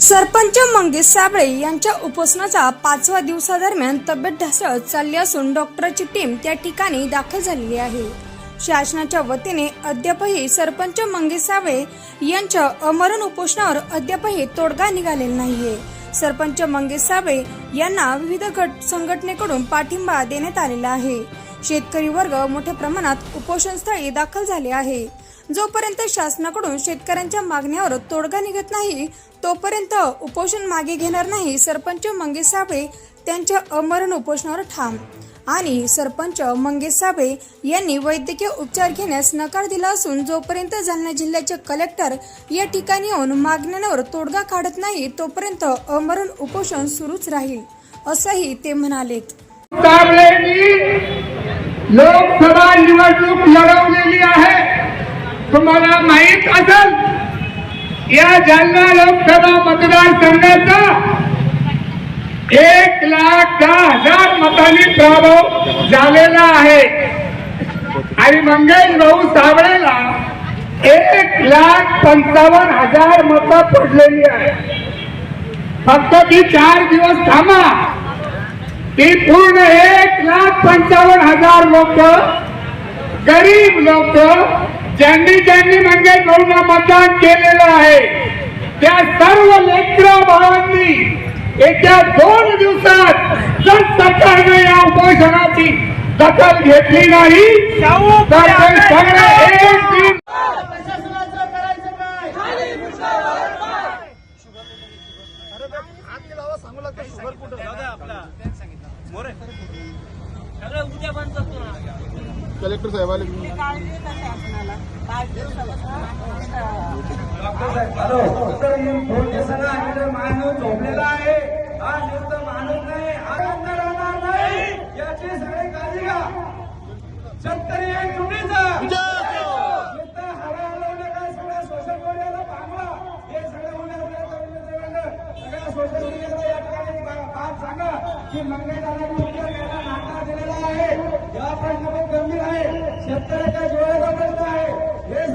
सरपंच मंगेश साबळे यांच्या उपोषणाचा पाचव्या दिवसादरम्यान तब्येत ढासळत चालली असून डॉक्टरांची टीम त्या ठिकाणी दाखल झालेली आहे. शासनाच्या वतीने अद्यापही सरपंच मंगेश साबळे यांच्या अमरण उपोषणावर अद्यापही तोडगा निघालेला नाहीये. सरपंच मंगेश साबळे यांना विविध गट संघटनेकडून पाठिंबा देण्यात आलेला आहे. शेतकरी वर्ग मोठ्या प्रमाणात उपोषणस्थळी दाखल झाले आहे. जोपर्यंत शासनाकडून शेतकऱ्यांच्या मागण्यावर तोडगा निघत नाही तोपर्यंत उपोषण मागे घेणार नाही सरपंच मंगेश साबळे त्यांच्या अमरण उपोषणावर ठाम. आणि सरपंच मंगेश साबळे यांनी वैद्यकीय उपचार घेण्यास नकार दिला असून जोपर्यंत जालना जिल्ह्याचे कलेक्टर या ठिकाणी येऊन मागण्यांवर तोडगा काढत नाही तोपर्यंत अमरण उपोषण सुरूच राहील असंही ते म्हणाले लोकसभा निवडणूक लढवलेली आहे. तुम्हाला माहीत असेल या जालना लोकसभा मतदारसंघाचा एक लाख दहा हजार मतांनी प्रभाव झालेला आहे. आणि मंगेश भाऊ सावळेला एक लाख पंचावन्न हजार मतं पडलेली आहे फक्त ती चार दिवस थांबा. ती पूर्ण एक लाख पंचावन्न हजार लोक गरीब लोक ज्यांनी ज्यांनी मंगेश गौना मतदान केलेलं आहे त्या सर्व लेकरा भावांनी येत्या दोन दिवसात जर सरकारने या उपोषणाची दखल घेतली नाही तर ते सगळे मोरे. सगळं उद्या बंद करतो ना. कलेक्टर साहेब आले माणूस झोपलेला आहे. हा निवृत्त माणूस नाही हा बंद राहणार नाही. याची सगळी काळजी घ्या. शेतकरी एक चुकीचं नुसतं हवा हलवलं काय सगळ्या सोशल मीडियाला पांगवा. हे सगळे होण्याचा सगळ्या सोशल मीडियाला या ठिकाणी बात सांगा की मंगळवारी उत्तर दिलेला आहे. या प्रश्न आहे शेतकऱ्याच्या डोळ्याचा प्रश्न आहे. हे